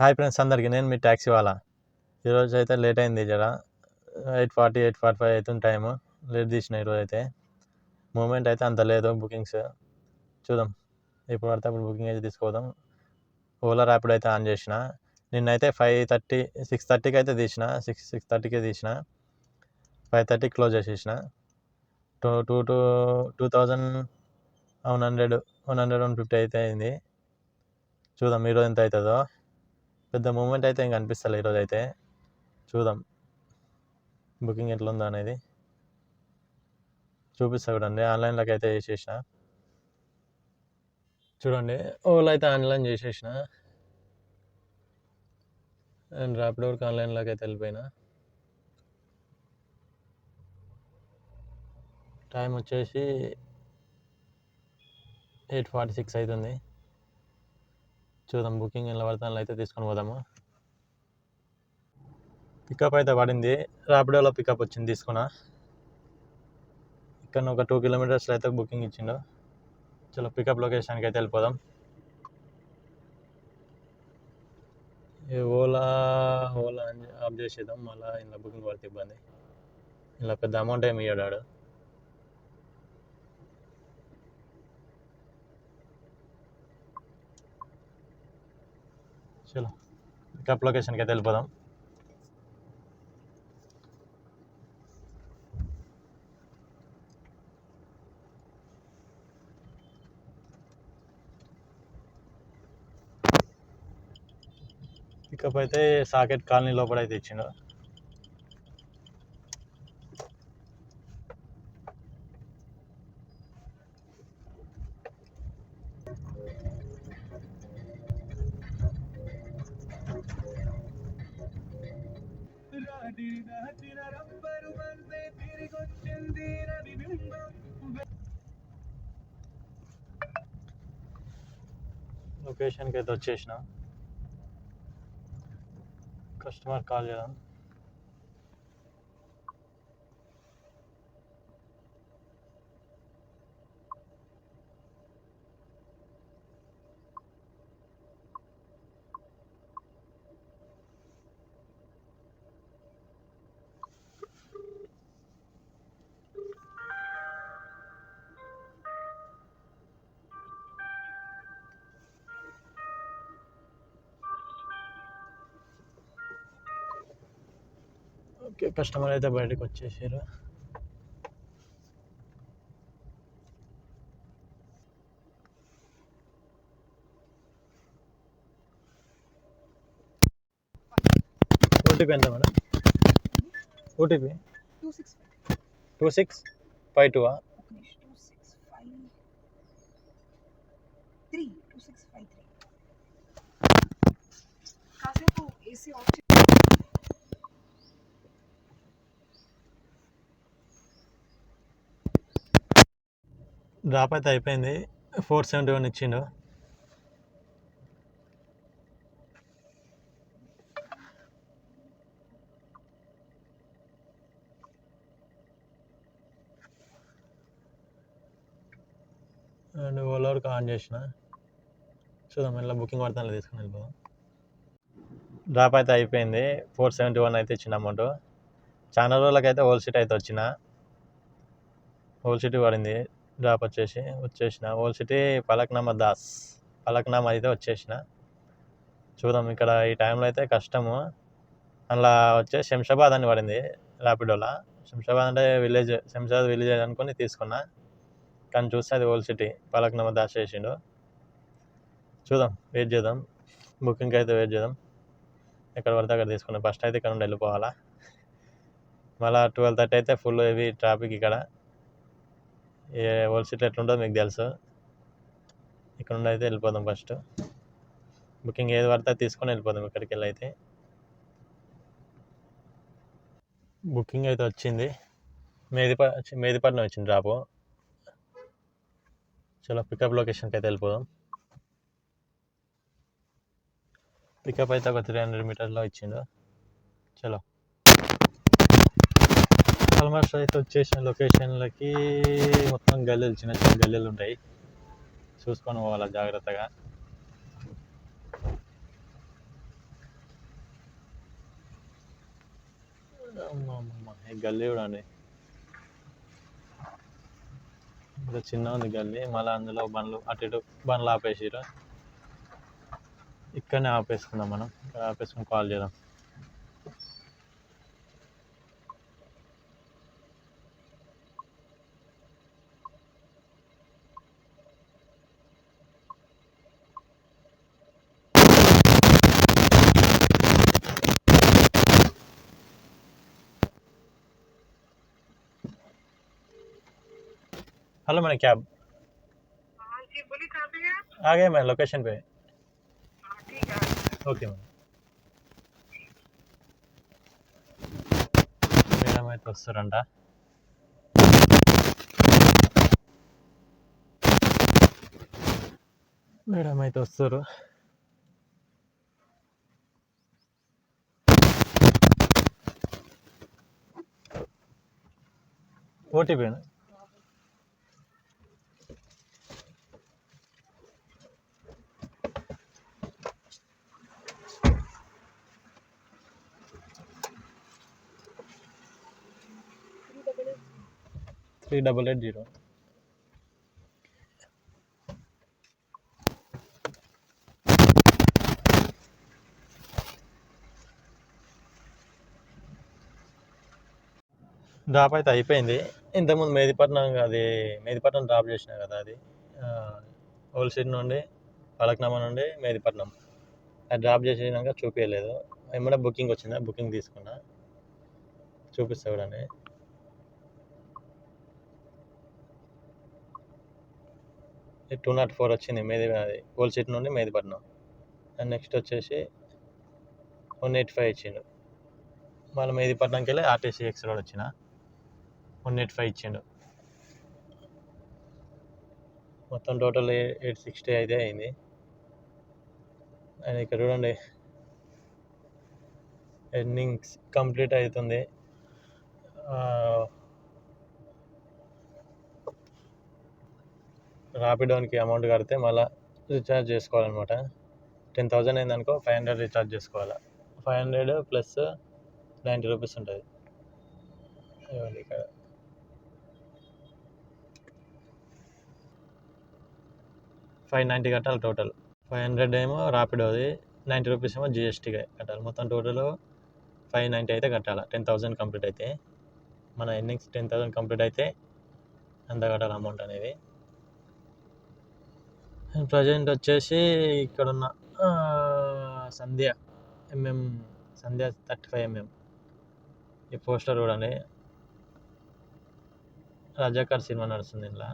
Hi friends అందరికీ నేను మీ taxi వాళ్ళ. ఈరోజు అయితే లేట్ అయింది జర. Eight forty eight forty five అవుతుంది టైము. లేట్ తీసిన ఈరోజు అయితే. మూమెంట్ అయితే అంత లేదు బుకింగ్స్. చూద్దాం. ఇప్పుడు పడితే అప్పుడు బుకింగ్ అయితే తీసుకోదాం ఓలా ర్యాపిడ్ అయితే ఆన్ చేసిన. నిన్నైతే ఫైవ్ థర్టీ సిక్స్ థర్టీకి అయితే తీసిన. సిక్స్ సిక్స్ థర్టీకి తీసిన. ఫైవ్ థర్టీకి క్లోజ్ చేసేసిన. Two two two two thousand one hundred one hundred one fifty అయితే అయింది. చూద్దాం ఈరోజు ఎంత అవుతుందో. పెద్ద మూమెంట్ అయితే ఏం కనిపిస్తలే ఈరోజు అయితే. చూద్దాం. బుకింగ్ ఎట్లుందో అనేది. చూపిస్తా చూడండి. ఆన్లైన్లోకి అయితే చేసేసిన. చూడండి. ఓలా అయితే ఆన్లైన్ చేసేసిన. అండ్ ర్యాపిడ్ వర్క్ ఆన్లైన్లోకి అయితే వెళ్ళిపోయినా. టైం వచ్చేసి ఎయిట్ ఫార్టీ సిక్స్ అవుతుంది. చూద్దాం బుకింగ్ ఎలా పడతాను అయితే తీసుకొని పోదాము? పికప్ అయితే పడింది. ర్యాపిడోలో పికప్ వచ్చింది తీసుకున్నా. ఇక్కడ ఒక టూ కిలోమీటర్స్లో అయితే బుకింగ్ ఇచ్చిండు. చలో పికప్ లొకేషన్కి అయితే వెళ్ళిపోదాం. ఓలా ఓలా అని ఆఫ్ చేసేద్దాం. మళ్ళీ ఇలా బుకింగ్ పడితే ఇబ్బంది. ఇలా పెద్ద అమౌంట్ ఏమి ఇయ్యాడు ఆడు. చలో పికప్ లొకేషన్కి అయితే వెళ్ళిపోదాం. పికప్ అయితే సాకెట్ కాలనీ లోపల అయితే ఇచ్చిండు. లొకేషన్కి అయితే వచ్చేసిన కస్టమర్ కాల్ చేద్దాం ఓకే కస్టమర్ అయితే బయటకు వచ్చేసారు ఓటీపీ ఎంత madam? OTP two six five two six five two ఒక నిమిషం two six five three two six five three కాసేపు ఏసీ ఆఫ్ చే- డ్రాప్ అయితే అయిపోయింది. ఫోర్ సెవెంటీ వన్ ఇచ్చిండు. అండ్ ఓలా వరకు ఆన్ చేసిన. చూద్దాం మళ్ళీ బుకింగ్ పడతాను తీసుకుని వెళ్ళిపోదాం. డ్రాప్ అయితే అయిపోయింది. ఫోర్ సెవెంటీ వన్ అయితే ఇచ్చిన అమౌంట్. చాలా రోజులకైతే హోల్ సీట్ అయితే వచ్చిన. హోల్ సీట్ పడింది. డ్రాప్ వచ్చేసి వచ్చేసిన. హోల్ సిటీ పలక్నామా దాస్. పలక్నామా అయితే వచ్చేసిన. చూద్దాం ఇక్కడ ఈ టైంలో అయితే కష్టము. అలా వచ్చే శంషాబాద్ అని పడింది ర్యాపిడోలా శంషాబాద్ అంటే విలేజ్ శంషాబాద్ విలేజ్ అనుకుని తీసుకున్నా. కానీ చూస్తే అది హోల్ సిటీ పలక్నామా దాస్ చేసిండు. చూద్దాం వెయిట్ చేద్దాం. బుకింగ్కి అయితే వెయిట్ చేద్దాం. ఎక్కడ పడితే అక్కడ తీసుకున్నాం. ఫస్ట్ అయితే ఇక్కడ నుండి వెళ్ళిపోవాలా. మళ్ళీ ట్వెల్వ్ థర్టీ అయితే ఫుల్ హెవీ ట్రాఫిక్ ఇక్కడ. ఏ ఓల్ సీట్ ఎట్లుంటుందో మీకు తెలుసు. ఇక్కడ నుండి అయితే వెళ్ళిపోదాం ఫస్ట్. బుకింగ్ ఏది పడితే అది తీసుకొని వెళ్ళిపోదాం ఇక్కడికి వెళ్ళి అయితే బుకింగ్ అయితే వచ్చింది. మేదిపా మేదిపట్నం వచ్చింది డ్రాపు. చలో పికప్ లొకేషన్కి అయితే వెళ్ళిపోదాం. పికప్ అయితే ఒక త్రీ హండ్రెడ్ మీటర్లో ఇచ్చిండు. చలో. ఆల్మోస్ట్ అయితే వచ్చేసిన లొకేషన్లకి మొత్తం గల్లెలు చిన్న చిన్న గల్లెలు ఉంటాయి. చూసుకొని పోవాలి జాగ్రత్తగా. గల్లీ చూడండి ఇంకా చిన్న ఉంది గల్లీ. మళ్ళీ అందులో బండ్లు అటు ఇటు బండ్లు ఆపేసారు ఇక్కడనే ఆపేసుకుందాం మనం. ఇక్కడ ఆపేసుకుని కాల్ చేద్దాం. हेलो मैंने कैब हाँ जी बोलिए कहाँ पे हैं आप आ गए मैं लोकेशन पे हाँ ठीक है ఓకే మేడం మేడం అయితే వస్తారంట మేడం అయితే వస్తారు OTP three double eight zero drop అయితే అయిపోయింది. ఇంతకుముందు మేదిపట్నం అది మేదిపట్నం డ్రాప్ చేసిన కదా అది. హోల్సేల్ నుండి పలక్నామా నుండి మేదిపట్నం. అది డ్రాప్ చేసినాక చూపించలేదు ఏమన్నా బుకింగ్ వచ్చిందా? బుకింగ్ తీసుకున్నా. చూపిస్తా చూడండి. టూ నాట్ ఫోర్ వచ్చింది మేది అది సీట్ నుండి మేదిపట్నం అండ్ నెక్స్ట్ వచ్చేసి వన్ ఎయిట్ ఫైవ్ ఇచ్చిండు. మళ్ళీ మేదిపట్నంకి వెళ్ళి ఆర్టీసీ ఎక్స్ రోడ్ వచ్చిన వన్ ఎయిట్ ఫైవ్ ఇచ్చిండు. మొత్తం టోటల్ ఎయిట్ సిక్స్టీ అయితే అయింది. అండ్ ఇక్కడ చూడండి ఎర్నింగ్స్ కంప్లీట్ అవుతుంది. రాపిడోన్కి అమౌంట్ కడితే మళ్ళీ రీఛార్జ్ చేసుకోవాలన్నమాట. టెన్ థౌజండ్ అయిందనుకో ఫైవ్ హండ్రెడ్ రీఛార్జ్ చేసుకోవాలి. Five hundred plus ninety rupees ఉంటుంది. ఇవ్వండి ఇక్కడ. ఫైవ్ నైంటీ కట్టాలి టోటల్ ఫైవ్ హండ్రెడ్ ఏమో ర్యాపిడోది నైంటీ రూపీస్ ఏమో జిఎస్టీగా కట్టాలి. మొత్తం టోటల్ ఫైవ్ నైంటీ అయితే కట్టాలి. టెన్ థౌజండ్ కంప్లీట్ అయితే. మన ఎన్నింగ్స్ టెన్ థౌజండ్ కంప్లీట్ అయితే అంత కట్టాలి అమౌంట్ అనేది. ప్రజెంట్ వచ్చేసి ఇక్కడ ఉన్న Sandhya MM Sandhya thirty five MM ఈ పోస్టర్ చూడండి. రజాకర్ సినిమా నడుస్తుంది ఇంట్లో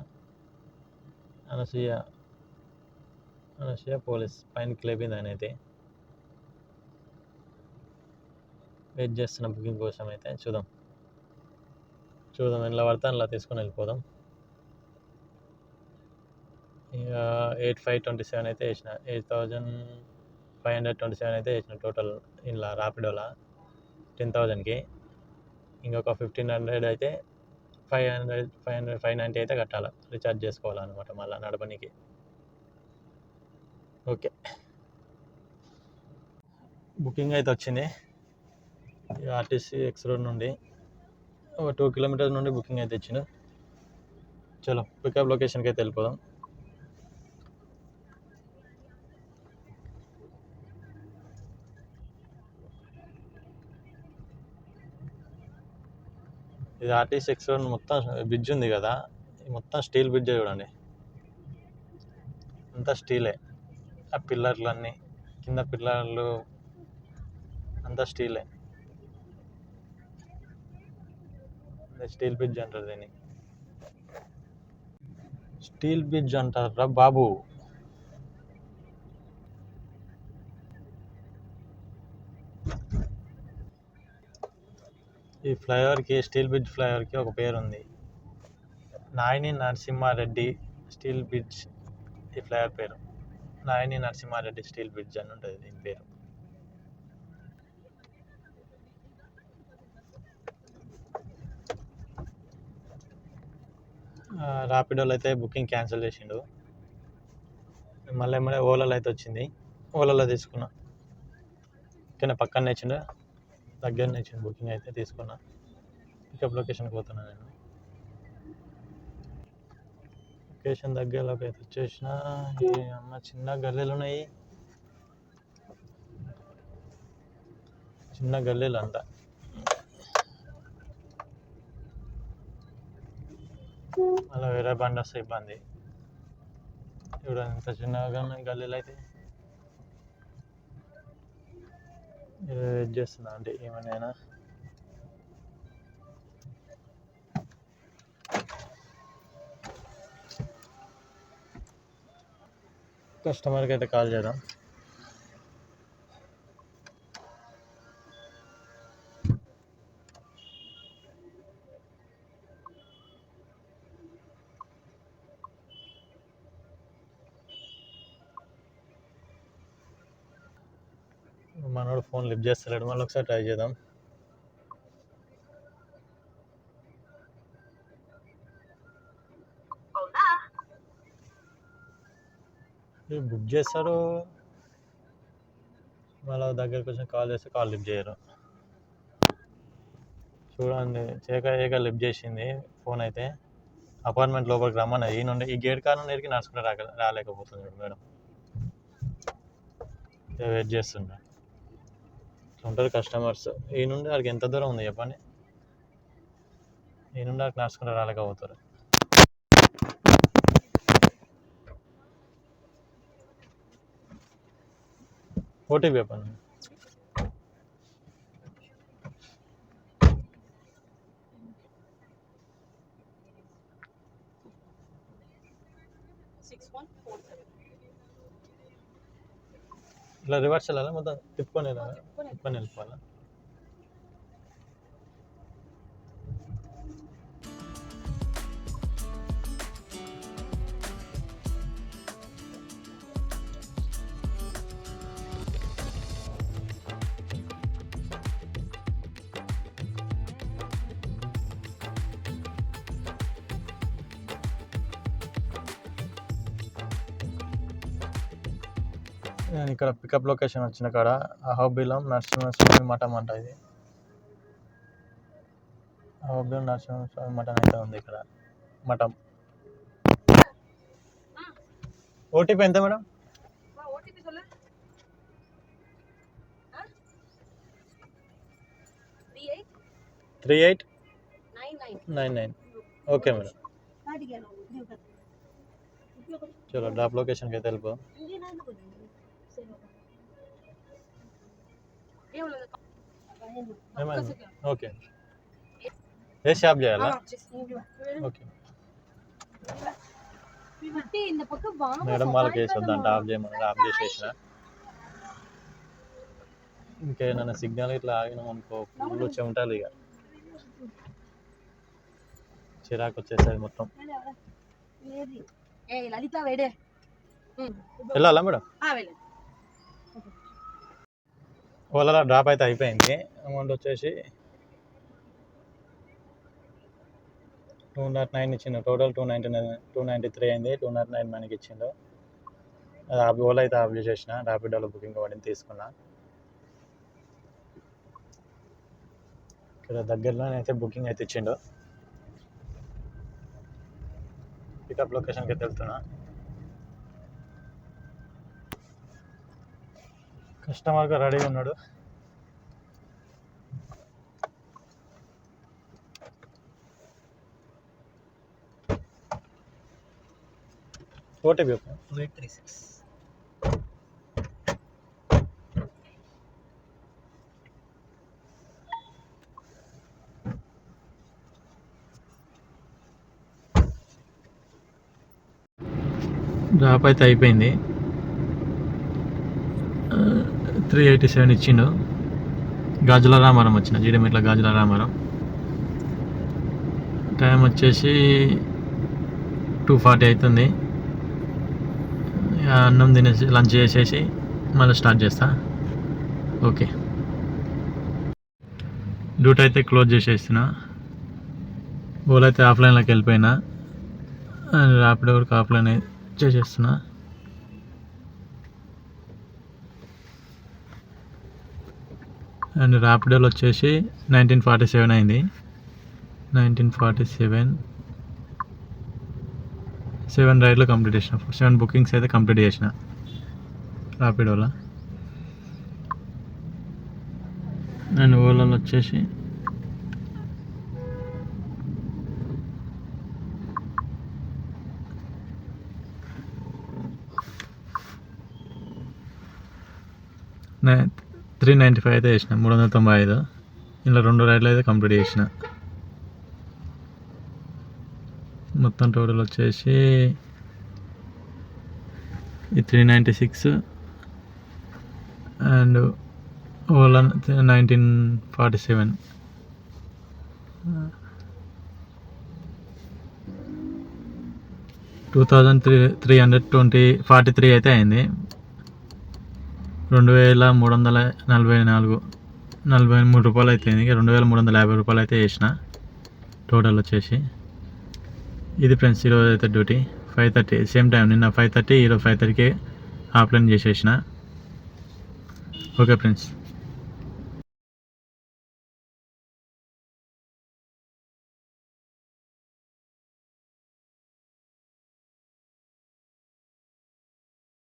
అనసూయ అనసూయ పోలీస్ పైన క్లేపింది ఆయన అయితే వెయిట్ చేస్తున్న బుకింగ్ కోసం అయితే చూద్దాం. చూద్దాం ఇలా పడితే అలా తీసుకొని వెళ్ళిపోదాం. ఎయిట్ ఫైవ్ ట్వంటీ సెవెన్ అయితే వేసిన eight thousand five hundred twenty seven అయితే వేసిన టోటల్ ఇలా ర్యాపిడోలా టెన్ థౌజండ్కి. ఇంకొక ఫిఫ్టీన్ హండ్రెడ్ అయితే five hundred five hundred five ninety అయితే కట్టాలి. రీఛార్జ్ చేసుకోవాలన్నమాట మళ్ళీ నడపనికి. ఓకే. బుకింగ్ అయితే వచ్చింది. ఆర్టీసీ ఎక్స్ రోడ్ నుండి ఒక టూ కిలోమీటర్స్ నుండి బుకింగ్ అయితే ఇచ్చిండు. చలో పికప్ లొకేషన్కి అయితే వెళ్ళిపోదాం. ఇది ఆర్టీసీ ఎక్స్ రోడ్ మొత్తం బ్రిడ్జ్ ఉంది కదా. మొత్తం స్టీల్ బ్రిడ్జ్ చూడండి. అంతా స్టీలే ఆ పిల్లర్లు అన్నీ కింద పిల్లర్లు అంతా స్టీలే స్టీల్ బ్రిడ్జ్ అంటారు దీన్ని. స్టీల్ బ్రిడ్జ్ అంటారా బాబు. ఈ ఫ్లైఓవర్కి స్టీల్ బ్రిడ్జ్ ఫ్లైఓవర్కి ఒక పేరు ఉంది నాయని నరసింహారెడ్డి స్టీల్ బ్రిడ్జ్ ఈ ఫ్లైఓవర్ పేరు. నాయని నరసింహారెడ్డి స్టీల్ బ్రిడ్జ్ అని ఉంటుంది దీని పేరు. రాపిడోలో అయితే బుకింగ్ క్యాన్సిల్ చేసిండు. మళ్ళీ మళ్ళీ ఓలాలో అయితే వచ్చింది. ఓలాలో తీసుకున్నా. కానీ పక్కన ఇచ్చిండు దగ్గర నుంచి బుకింగ్ అయితే తీసుకున్నా. పికప్ లొకేషన్కి పోతున్నా నేను. లొకేషన్ దగ్గరలోకి అయితే వచ్చేసిన. ఈ అమ్మ చిన్న గల్లీలు ఉన్నాయి. చిన్న గల్లీలు అంతా అలా వేరే బండి వస్తే ఇబ్బంది. ఇప్పుడు ఎంత చిన్నగా ఉన్నాయి గల్లీలు అయితే. చేస్తుందా చేస్తున్నా అంటే ఏమైనా కస్టమర్కి అయితే కాల్ చేద్దాం. ఫోన్ లిఫ్ట్ చేస్తలేడు. మళ్ళీ ఒకసారి ట్రై చేద్దాం. బుక్ చేస్తారు మళ్ళీ దగ్గరికి వచ్చి కాల్ చేస్తే కాల్ లిఫ్ట్ చేయరు. చూడండి చేయక చేయక లిఫ్ట్ చేసింది ఫోన్ అయితే. అపార్ట్మెంట్ లోపలికి రమ్మని ఈ నుండి ఈ గేట్ కాడ నుండి నడుచుకుంటే రాక రాలేకపోతుంది మేడం. వెయిట్ ఇట్లా ఉంటారు కస్టమర్స్ ఈ నుండి వాడికి ఎంత దూరం ఉంది చెప్పండి? ఈ నుండి వాడికి నడుచుకుంటే రాలేకపోతారు ఓటీపీ చెప్పండి. ఇలా రివర్స్ వెళ్ళాలా? మొత్తం తిప్పుకొని వెళ్ళాలా? తిప్పుకొని వెళ్ళిపోవాలా నేను ఇక్కడ పికప్ లొకేషన్ వచ్చిన కాడ అహోబిలం నరసింహస్వామి మఠం అంట ఇది. అహోబిలం నరసింహస్వామి మఠం అయితే ఉంది ఇక్కడ? మఠం. ఓటీపీ ఎంత madam? Three eight? Nine nine. Okay madam. చలో డ్రాప్ లొకేషన్కి అయితే వెళ్ళిపో. ఓకే. ఏ షాప్ చేయాలా? మేడం వాళ్ళకి వేసొద్దంట ఆఫ్ చేయమన్నారు ఆఫ్ చేసేసిన. ఇంకేమైనా సిగ్నల్ ఇట్లా ఆగినాం అనుకో ఫుల్ చెమటాలు ఇక. చిరాకు వచ్చేసరి మొత్తం. వెళ్ళాలా మేడం? ఓలాలో డ్రాప్ అయితే అయిపోయింది. అమౌంట్ వచ్చేసి టూ నాట్ నైన్ ఇచ్చిండు. Total two ninety nine two ninety three అయింది. టూ నాట్ నైన్ మనకి ఇచ్చిండు. అది ఆఫ్ ఓలా అయితే ఆఫ్ చేసేసిన. ర్యాపిడోలో బుకింగ్ పడింది తీసుకున్నా. ఇక్కడ దగ్గరలోనే అయితే బుకింగ్ అయితే ఇచ్చిండు. పికప్ లొకేషన్కి అయితే వెళ్తున్నా. కస్టమర్గా రెడీగా ఉన్నాడు. OTP two eight three six. Drop అయితే అయిపోయింది. త్రీ ఎయిటీ సెవెన్ ఇచ్చిండు. గాజుల రామారం వచ్చిన జీడిమెట్ల గాజుల రామారం. టైం వచ్చేసి టూ ఫార్టీ అవుతుంది అన్నం తినేసి లంచ్ చేసేసి మళ్ళీ స్టార్ట్ చేస్తా. ఓకే. డ్యూటీ అయితే క్లోజ్ చేసేసిన ఓలా అయితే ఆఫ్లైన్లోకి వెళ్ళిపోయినా. ర్యాపిడో వరకు ఆఫ్లైన్ చేసేస్తున్నా. అండ్ ర్యాపిడోలో వచ్చేసి నైన్టీన్ ఫార్టీ సెవెన్ అయింది. నైన్టీన్ ఫార్టీ సెవెన్ సెవెన్ రైడ్లు కంప్లీట్ చేసిన. సెవెన్ బుకింగ్స్ అయితే కంప్లీట్ చేసిన. ర్యాపిడోలో అండ్ ఓలాలో వచ్చేసి నైన్ త్రీ నైంటీ ఫైవ్ అయితే చేసిన మూడు వందల తొంభై ఐదు. ఇలా రెండు రైడ్లు అయితే కంప్లీట్ చేసిన. మొత్తం టోటల్ వచ్చేసి ఈ three ninety six and Ola nineteen forty seven. Two thousand three three hundred twenty forty three అయితే అయింది. రెండు వేల మూడు వందల నలభై నాలుగు. నలభై మూడు రూపాయలు అయితే రెండు వేల మూడు వందల యాభై రూపాయలు అయితే వేసిన టోటల్ వచ్చేసి. ఇది ఫ్రెండ్స్ ఈరోజు అయితే duty. Five thirty same time నిన్న ఫైవ్ థర్టీ ఈరోజు ఫైవ్ థర్టీకి ఆఫ్లైన్ చేసేసిన. Okay friends.